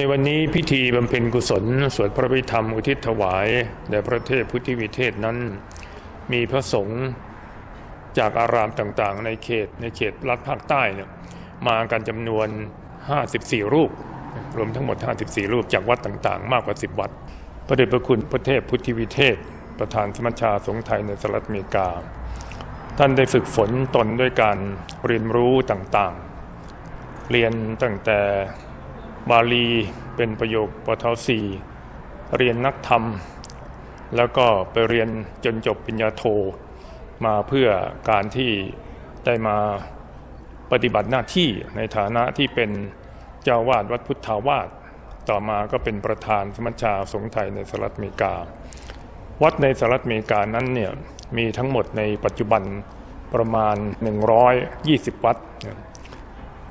ในวันนี้พิธีบำเพ็ญกุศลสวดพระพิธรรมอุทิศถวายแด่พระเทพพุทธิวิเทศนั้น มีพระสงฆ์จากอารามต่างๆ ในเขตในเขตรัฐภาคใต้เนี่ยมากันจำนวน 54 รูป รวมทั้งหมด 54 รูปจากวัดต่างๆ มากกว่า 10 วัด พระเดชพระคุณพระเทพพุทธิวิเทศ ประธานสมัชชาสงฆ์ไทยในสหรัฐอเมริกา ท่านได้ฝึกฝนตนด้วยการเรียนรู้ต่างๆ เรียนตั้งแต่ บาลีเป็นประโยคปทสีเรียนนักธรรม แล้วก็ไปเรียนจนจบปริญญาโทมาเพื่อการที่ได้มาปฏิบัติหน้าที่ในฐานะที่เป็นเจ้าวาดวัดพุทธาวาสต่อมาก็เป็นประธานสมัชชาสงฆ์ไทยในสหรัฐอเมริกา วัดในสหรัฐอเมริกานั้นเนี่ยมีทั้งหมดในปัจจุบันประมาณ 120 วัด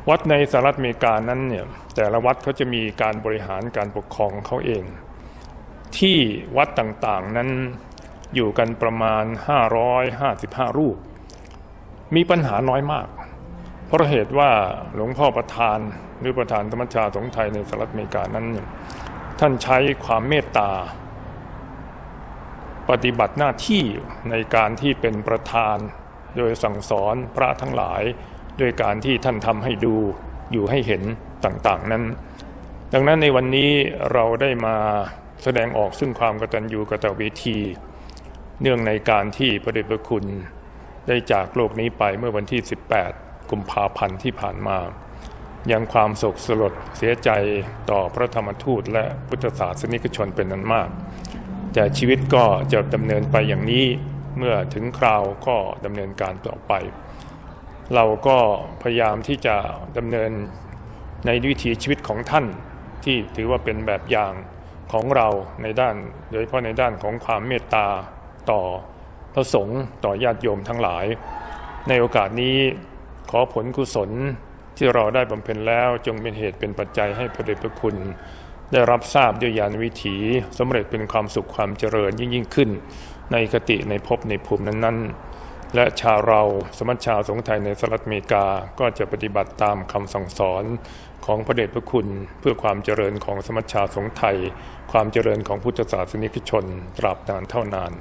วัดในสหรัฐอเมริกานั้นเนี่ย แต่ละวัดเขาจะมีการบริหารการปกครองเขาเอง ที่วัดต่างๆนั้นอยู่กันประมาณ 555 รูป มีปัญหาน้อยมาก เพราะเหตุว่าหลวงพ่อประธานหรือประธานธรรมชาสงฆ์ไทยในสหรัฐอเมริกานั้น ท่านใช้ความเมตตา ปฏิบัติหน้าที่ในการที่เป็นประธาน โดยสั่งสอนพระทั้งหลายด้วยการที่ท่านทำให้ดู อยู่ให้เห็นต่างๆนั้น ดังนั้นในวันนี้เราได้มาแสดงออกซึ่งความกตัญญูกตเวที เนื่องในการที่พระเดชพระคุณได้จากโลกนี้ไปเมื่อวันที่ 18 กุมภาพันธ์ที่ผ่านมา ยังความโศกสลดเสียใจต่อพระธรรมทูตและพุทธศาสนิกชนเป็นนั้นมาก แต่ชีวิตก็จะดำเนินไปอย่างนี้เมื่อถึงคราวก็ดำเนินการต่อไป เราก็พยายามที่จะดำเนินในวิถีชีวิตของท่านที่ถือว่าเป็นแบบอย่างของเราในด้าน โดยเฉพาะในด้านของความเมตตาต่อพระสงฆ์ต่อญาติโยมทั้งหลาย ในโอกาสนี้ขอผลกุศลที่เราได้บำเพ็ญแล้วจงเป็นเหตุเป็นปัจจัยให้พระเดชพระคุณ ได้รับทราบด้วยญาณวิถีสำเร็จเป็นความสุขความเจริญยิ่งยิ่งขึ้น ในคติในภพในภูมินั้นๆ และชาวเราสมัชชาสงฆ์ไทยในสหรัฐอเมริกาก็จะปฏิบัติตามคำสั่งสอนของพระเดชพระคุณเพื่อความเจริญของสมัชชาสงฆ์ไทย ความเจริญของพุทธศาสนิกชนตราบนานเท่านาน